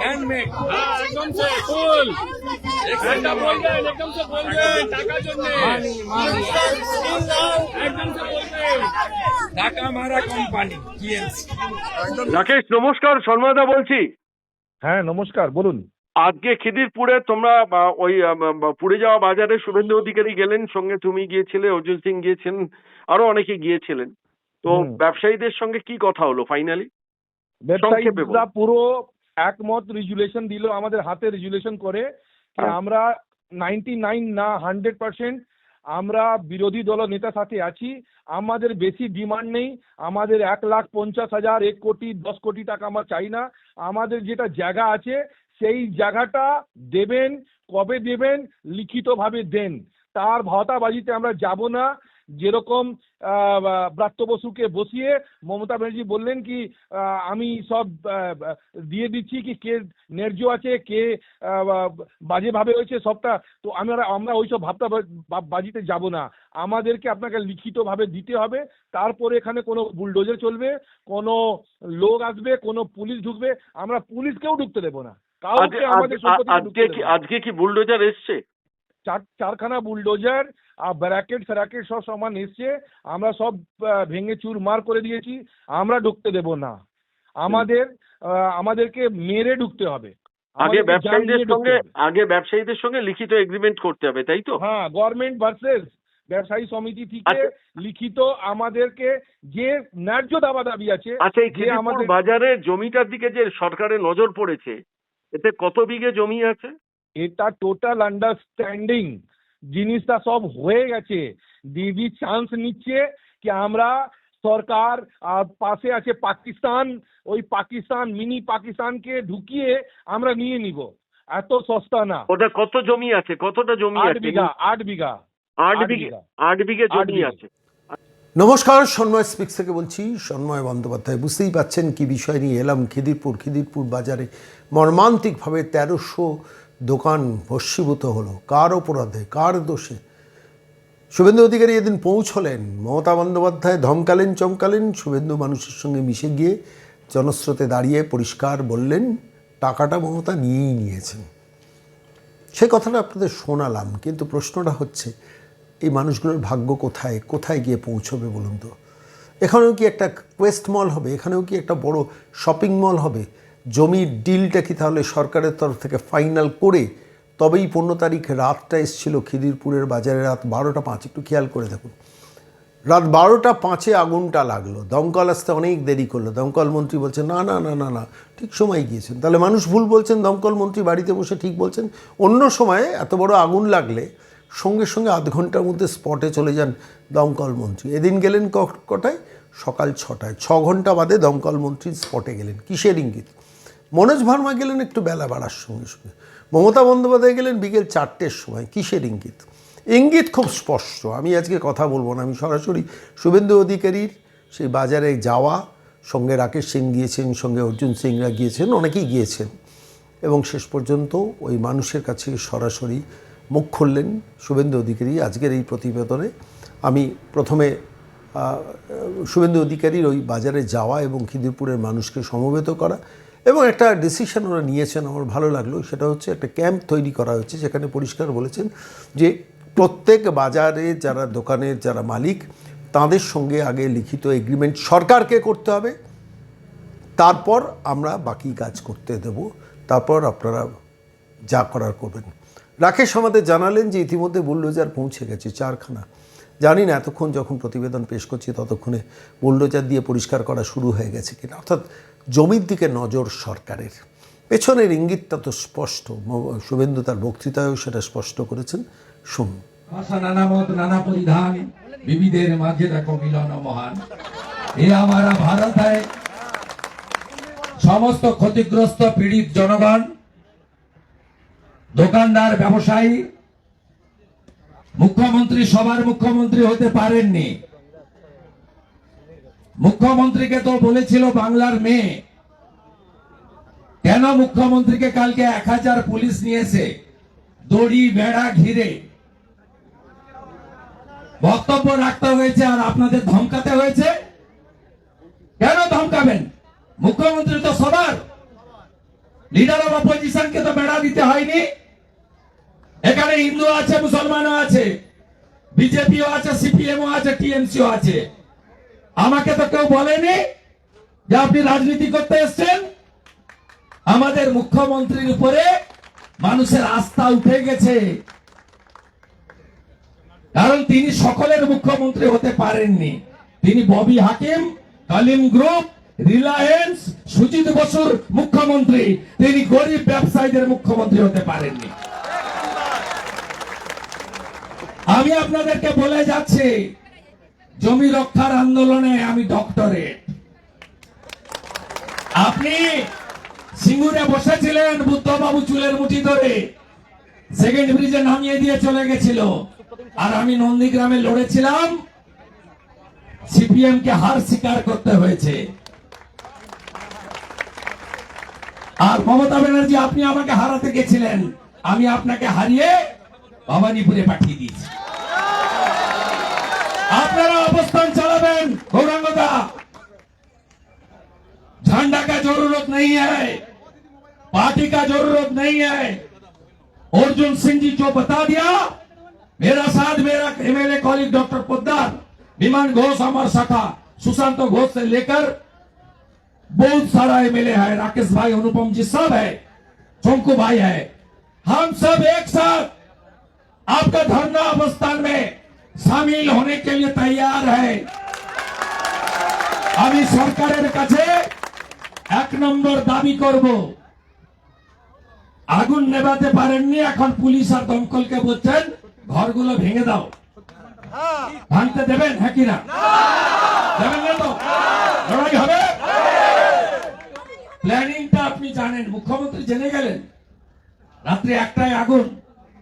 Handmade একদম সে ফুল। একটা বলবেন একদম সে বলবেন টাকার জন্য। একদম সে বলবেন। টাকা মারা কোম্পানি রাকেশ নমস্কার শর্মাদা বলছি। হ্যাঁ নমস্কার বলুন। আজকে খিদিরপুরে তোমরা ওই পুড়ে যাওয়া বাজারে শুভেন্দু অধিকারী গেলেন সঙ্গে তুমি গিয়েছিলে অর্জুন সিং গিয়েছেন আরও অনেকে গিয়েছিলেন। তো ব্যবসায়ীদের সঙ্গে কি কথা হলো ফাইনালি ব্যবসায়ীরা পুরো একমত রেজুলেশন দিল আমাদের হাতে রেজুলেশন করে যে হ্যাঁ। আমরা নাইনটি নাইন না হান্ড্রেড পার্সেন্ট আমরা বিরোধী দল নেতার সাথে আছি আমাদের বেশি ডিমান্ড নেই আমাদের এক লাখ পঞ্চাশ হাজার এক কোটি দশ কোটি টাকা আমরা চাই না আমাদের যেটা জায়গা আছে সেই জায়গাটা দেবেন কবে দেবেন লিখিতভাবে দেন তার ভাওতাবাজিতে আমরা যাব না যেরকম ব্রাত্য বসুকে বসিয়ে মমতা ব্যানার্জি বললেন কি আমি সব দিয়ে দিচ্ছি কি কে ন্যায্য আছে কে বাজেভাবে হয়েছে সবটা তো আমরা আমরা ওইসব ভাবটা বাজিতে যাব না। আমাদেরকে আপনাকে লিখিতভাবে দিতে হবে তারপরে এখানে কোনো বুলডোজার চলবে কোনো লোক আসবে কোনো পুলিশ ঢুকবে আমরা পুলিশকেও ঢুকতে দেবো না। কাউকে আজকে আমাদের আজকে কি বুলডোজার এসছে? চার চারখানা বুলডোজার আর ব্র্যাকেট ফ্যারাকেট সব সামান এসছে আমরা সব ভেঙে চুর মার করে দিয়েছি আমরা ঢুকতে দেব না। আমাদের আমাদেরকে মেরে ঢুকতে হবে। আগে ব্যবসায়ীদের সঙ্গে আগে ব্যবসায়ীদের সঙ্গে লিখিত এগ্রিমেন্ট করতে হবে তাই তো? হ্যাঁ গভর্নমেন্ট ভার্সেস ব্যবসায়ী সমিতি থেকে আচ্ছা। লিখিত আমাদেরকে যে ন্যায্য দাবা দাবি আছে আচ্ছা এই যে আমাদের বাজারে জমিটার দিকে যে সরকারের নজর পড়েছে এতে কত বিঘে জমি আছে? এটা টোটাল আন্ডারস্ট্যান্ডিং জিনিসটা সব হয়ে গেছে। দিদি চান্স নিচ্ছে কি আমরা সরকার আর পাশে আছে পাকিস্তান ওই পাকিস্তান মিনি পাকিস্তানকে ঢুকিয়ে আমরা নিয়ে নিব। এত সস্তা না। ওটা কত জমি আছে? কতটা জমি আট আছে? বিঘা আট বিঘা। আট বিঘা। আট বিঘে জমি আছে। নমস্কার সন্ময় স্পিক্স থেকে বলছি সন্ময় বন্দ্যোপাধ্যায় বুঝতেই পাচ্ছেন কি বিষয় নিয়ে এলাম খিদিরপুর খিদিরপুর বাজারে মর্মান্তিকভাবে তেরোশো দোকান ভস্মীভূত হলো, কার অপরাধে, কার দোষে? শুভেন্দু অধিকারী এদিন পৌঁছলেন। মমতা বন্দ্যোপাধ্যায় ধমকালেন, চমকালেন, শুভেন্দু মানুষের সঙ্গে মিশে গিয়ে জনস্রোতে দাঁড়িয়ে পরিষ্কার বললেন, টাকাটা মমতা নিয়েই নিয়েছেন। সে কথাটা আপনাদের শোনালাম, কিন্তু প্রশ্নটা হচ্ছে, এই মানুষগুলোর ভাগ্য কোথায় কোথায় গিয়ে পৌঁছবে বলুন তো? এখানেও কি একটা কোয়েস্ট মল হবে? এখানেও কি একটা বড় শপিং মল হবে? জমির ডিলটা কি তাহলে সরকারের তরফ থেকে ফাইনাল করে তবেই পনেরো তারিখ রাতটা এসেছিল খিদিরপুরের বাজারে? রাত বারোটা পাঁচ, একটু খেয়াল করে দেখুন। রাত বারোটা পাঁচে আগুনটা লাগল। দমকল আসতে অনেক দেরি করল। দমকল মন্ত্রী বলছেন, না না না না না, ঠিক সময় গিয়েছেন। তাহলে মানুষ ভুল বলছেন, দমকল মন্ত্রী বাড়িতে বসে ঠিক বলছেন। অন্য সময়ে এত বড় আগুন লাগলে সঙ্গে সঙ্গে আধ ঘণ্টার মধ্যে স্পটে চলে যান দমকল মন্ত্রী। এদিন গেলেন কটায়? সকাল ছটায়। ছ ঘণ্টা বাদে দমকল মন্ত্রী স্পটে গেলেন। কিসের ইঙ্গিত? মনোজ ভার্মা গেলেন একটু বেলা বাড়ার সঙ্গে সঙ্গে মমতা বন্দ্যোপাধ্যায় গেলেন বিকেল চারটের সময়। কিসের ইঙ্গিত? ইঙ্গিত খুব স্পষ্ট। আমি আজকে কথা বলব না। আমি সরাসরি শুভেন্দু অধিকারীর সেই বাজারে যাওয়া, সঙ্গে রাকেশ সিং গিয়েছেন, সঙ্গে অর্জুন সিংরা গিয়েছেন, অনেকেই গিয়েছেন। এবং শেষ পর্যন্ত ওই মানুষের কাছে সরাসরি মুখ খুললেন শুভেন্দু অধিকারী আজকের এই প্রতিবেদনে। আমি প্রথমে শুভেন্দু অধিকারীর ওই বাজারে যাওয়া এবং খিদিরপুরের মানুষকে সমবেত করা এবং একটা ডিসিশন ওরা নিয়েছেন, আমার ভালো লাগল। সেটা হচ্ছে একটা ক্যাম্প তৈরি করা হয়েছে যেখানে পরিষ্কার বলেছেন যে প্রত্যেক বাজারে যারা দোকানের যারা মালিক, তাদের সঙ্গে আগে লিখিত এগ্রিমেন্ট সরকারকে করতে হবে। তারপর আমরা বাকি কাজ করতে দেব। তারপর আপনারা যা করার করবেন। রাকেশ আমাদের জানালেন যে ইতিমধ্যে বুলডোজার পৌঁছে গেছে, চারখানা। জানি না এতক্ষণ যখন প্রতিবেদন পেশ করছি, ততক্ষণে বুলডোজার দিয়ে পরিষ্কার করা শুরু হয়ে গেছে কিনা। অর্থাৎ জমির দিকে নজর সরকারের। পেছনের ইঙ্গিতটা তো স্পষ্ট। শুভেন্দু তার বক্তৃতায়ও সেটা স্পষ্ট করেছেন। শুনুন। ভাষা নানা মত, নানা পরিধান বিবিধের মাঝে দেখো মিলন মহান। এ আমারা ভারত সমস্ত ক্ষতিগ্রস্ত পীড়িত জনগণ, দোকানদার, ব্যবসায়ী, মুখ্যমন্ত্রী, সবার মুখ্যমন্ত্রী হতে পারেননি। মুখ্যমন্ত্রীকে তো বলেছিল বাংলার মেয়ে। কেন মুখ্যমন্ত্রীকে কালকে এক হাজার পুলিশ নিয়েছে? দড়ি, বেড়া ঘিরে। বক্তব্য রাখতে হয়েছে আর আপনাদের ধমকাতে হয়েছে? কেন ধমকাবেন? মুখ্যমন্ত্রী তো সবার। লিডার অফ অপোজিশনকে তো বেড়া দিতে হয়নি। এখানে হিন্দু আছে, মুসলমানও আছে, বিজেপিও আছে, সিপিএমও আছে, টিএমসিও আছে। আমাকে তো কেউ বলেনি যে আপনি রাজনীতি করতে এসছেন। আমাদের মুখ্যমন্ত্রীর উপরে মানুষের আস্থা উঠে গেছে। কারণ তিনি সকলের মুখ্যমন্ত্রী হতে পারেননি। তিনি Bobby Hakim, Kalim group, Reliance, Sujit বসুর মুখ্যমন্ত্রী। তিনি গরিব ব্যবসায়ীদের মুখ্যমন্ত্রী হতে পারেননি। আমি আপনাদেরকে বলে যাচ্ছি জমি রক্ষার আন্দোলনে আমি ডক্টরেট। আপনি সিঙ্গুরে বসেছিলেন বুদ্ধবাবু চুলের মুঠি ধরে। সেকেন্ড ব্রিজে নামিয়ে দিয়ে চলে গেছিল। আর আমি নন্দীগ্রামে লড়েছিলাম। সিপিএম কে হার স্বীকার করতে হয়েছে। আর মমতা ব্যানার্জি, আপনি আমাকে হারাতে গেছিলেন। আমি আপনাকে হারিয়ে ভবানীপুরে পাঠিয়ে দিয়েছি। আপনারা অবস্থান চালাবেন গৌরাঙ্গদা झंडा का जरूरत नहीं है पार्टी का जरूरत नहीं है अर्जुन सिंह जी जो बता दिया मेरा साथ मेरा एमएलए कॉलिग डॉक्टर पोद्दार विमान घोष अमर सखा सुशांत घोष से लेकर बहुत सारा एमएलए है राकेश भाई अनुपम जी सब है चंकू भाई है हम सब एक साथ आपका धरना अवस्थान में शामिल होने के लिए तैयार है আমি সরকারের কাছে এক নম্বর দাবি করব আগুন নেভাতে পারেননি এখন পুলিশ আর দমকলকে বলছেন ঘরগুলো ভেঙে দাও ভাঙতে দেবেন হ্যাঁ কিনা দেবেন না তো লড়াই হবে প্ল্যানিংটা আপনি জানেন মুখ্যমন্ত্রী জেনে গেলেন রাত্রি একটায় আগুন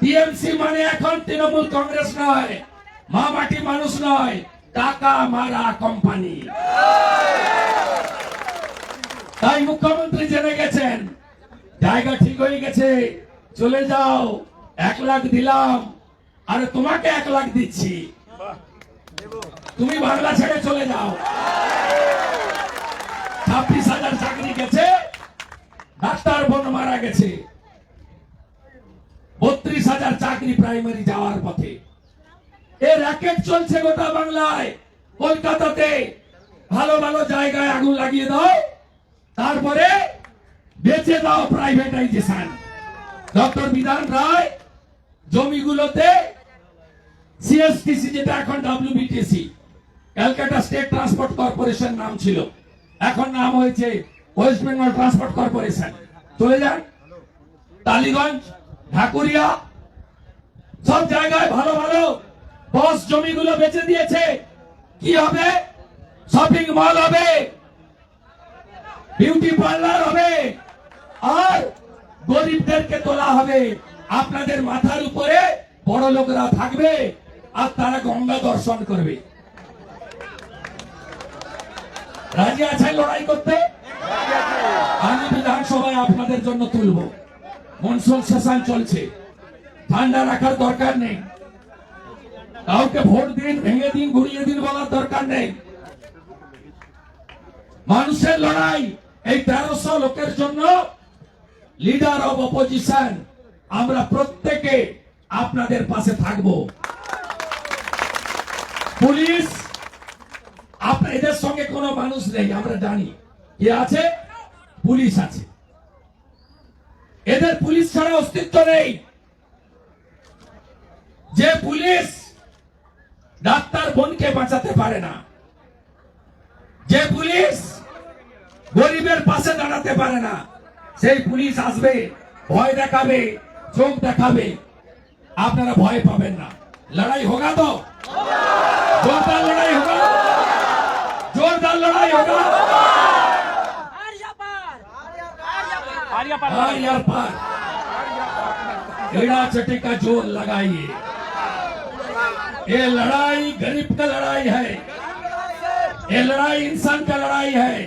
টিএমসি মানে এখন তৃণমূল কংগ্রেস নয় মা মাটি মানুষ নয়, টাকা মারা কোম্পানি। তাই মুখ্যমন্ত্রী জেনে গেছেন, জায়গা ঠিক হয়ে গেছে, চলে যাও, এক লাখ দিলাম, আরে তোমাকে এক লাখ দিচ্ছি। তুমি বাংলা ছেড়ে চলে যাও। ছাব্বিশ হাজার চাকরি গেছে, ডাক্তার বোন মারা গেছে। বত্রিশ হাজার চাকরি প্রাইমারি যাওয়ার পথে। এ র্যাকেট চলছে গোটা বাংলায়। কলকাতাতে ভালো ভালো জায়গায় আগুন লাগিয়ে দাও। তারপরে বেচে দাও প্রাইভেটাইজেশন ডক্টর বিধান রায় জমিগুলোতে সিএসটিসি যেটা এখন WBTC Calcutta state transport corporation নাম ছিল। এখন নাম হয়েছে ওয়েস্ট বেঙ্গল ট্রান্সপোর্ট কর্পোরেশন। চলে যান। টালিগঞ্জ ঢাকুরিয়া, সব জায়গায় ভালো ভালো বস জমিগুলো বেচে দিয়েছে। কি হবে? শপিং মল হবে। বিউটি পার্লার হবে। আর গরিবদেরকে তোলা হবে। আপনাদের মাথার উপরে বড় লোকরা থাকবে আর তারা গঙ্গা দর্শন করবে। রাজি আছেন লড়াই করতে? আমি বিধানসভায় আপনাদের জন্য তুলব। মনসুন সেশন চলছে? ঠান্ডা রাখার দরকার নেই। কাউকে ভোট দিন, ভেঙে দিন ঘুরিয়ে দিন বলার দরকার নেই। মানুষের লড়াই এই তেরোশো লোকের জন্য লিডার অব অপোজিশন আমরা প্রত্যেকে আপনাদের পাশে থাকব। পুলিশ এদের সঙ্গে কোনো মানুষ নেই, আমরা জানি। কে আছে? পুলিশ আছে। এদের পুলিশ ছাড়া অস্তিত্ব নেই। যে পুলিশ ডাক্তার বোনকে বাঁচাতে পারে না, যে পুলিশ গরিবের পাশে দাঁড়াতে পারে না, সেই পুলিশ আসবে, ভয় দেখাবে, চোখ দেখাবে। আপনারা ভয় পাবেন না। লড়াই হোগা তো? জোরদার লড়াই হোগা? জোরদার লড়াই হোগা? पार यार, पार। एड़ा चटे का ज़ोर लगाइए। ये लड़ाई गरीब का लड़ाई है। ये लड़ाई इंसान का लड़ाई है।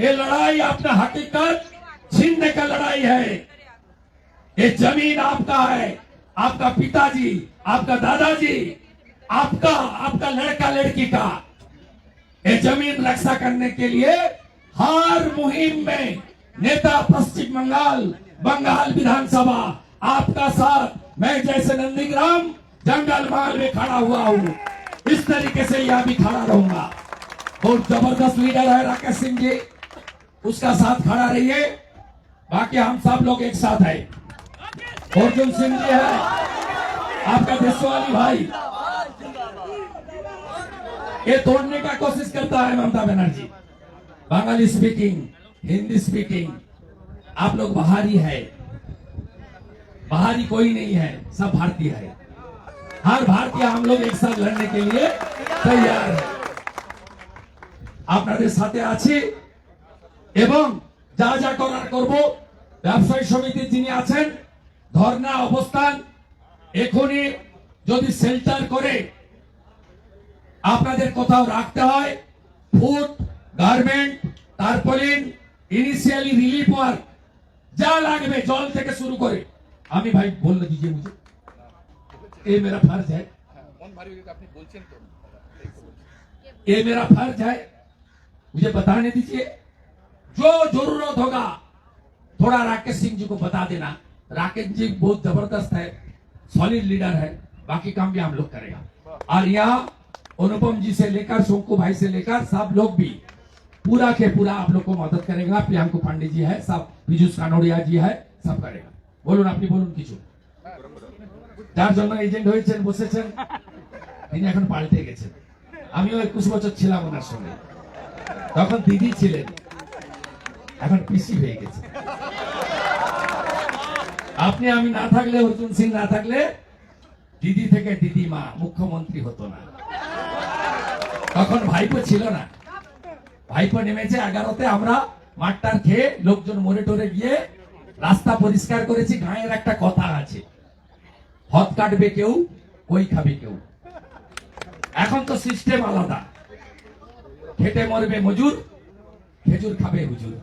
ये लड़ाई अपना हकीकत छीनने का लड़ाई है। ये ज़मीन आपका है। आपका पिताजी, आपका दादाजी, आपका आपका लड़का लड़की का। ये ज़मीन रक्षा करने के लिए हर मुहिम में नेता पश्चिम बंगाल बंगाल विधानसभा, आपका साथ। मैं जैसे नंदीग्राम जंगल महल में खड़ा हुआ हूँ। इस तरीके से यह भी खड़ा रहूँगा। और ज़बरदस्त लीडर है राकेश सिंह जी। उसका साथ खड़ा रहिए। बाकी हम सब लोग एक साथ है। अर्जुन सिंह जी है। आपका देशवाली भाई। ये तोड़ने का कोशिश करता है ममता बनर्जी। बंगाली स्पीकिंग हिंदी स्पीकिंग आप लोग बाहरी है बाहरी कोई नहीं है सब भारतीय है हर भारतीय हम लोग एक साथ लड़ने के लिए तैयार है আপনাদের সাথে আছি এবং যা যা করার করব ব্যবসায়ী সমিতির যিনি আছেন ধর্ণা অবস্থান এখনই যদি শেল্টার করে আপনাদের কোথাও রাখতে হয় food garment tarpaulin initially relief work যা লাগবে জল থেকে শুরু করে আমি ভাই বললে দিজিয়ে মুঝে ये मेरा फर्ज है ये मेरा फर्ज है मुझे बताने दीजिए जो जरूरत होगा थोड़ा राकेश सिंह जी को बता देना राकेश जी बहुत जबरदस्त है सॉलिड लीडर है बाकी काम भी हम लोग करेगा और यहाँ अनुपम जी से लेकर शोकू भाई से लेकर सब लोग भी पूरा के पूरा आप लोग को मदद करेगा प्रियांकु पांडे जी है सब पीयूष कानोड़िया जी है सब करेगा বলুন আপনি বলুন কিছু যার জন্য এজেন্ট হয়েছেন বসেছেন তিনি এখন পাল্টে গেছেন আমিও একুশ বছর ছিলাম ওনার সঙ্গে তখন দিদি ছিলেন এখন পিসি হয়ে গেছে আপনি আমি না থাকলে অর্জুন সিং না থাকলে দিদি থেকে দিদিমা মুখ্যমন্ত্রী হতো না তখন ভাইপো ছিল না ভাইপো নেমেছে এগারোতে আমরা মাঠটার খেয়ে লোকজন মরে টরে গিয়ে রাস্তা পরিষ্কার করেছি, গায়ের একটা কথা আছে। হত কাটবে কেউ, কই খাবে কেউ? এখন তো সিস্টেম আলাদা। খেটে মরবে মজুর, খেজুর খাবে হুজুর।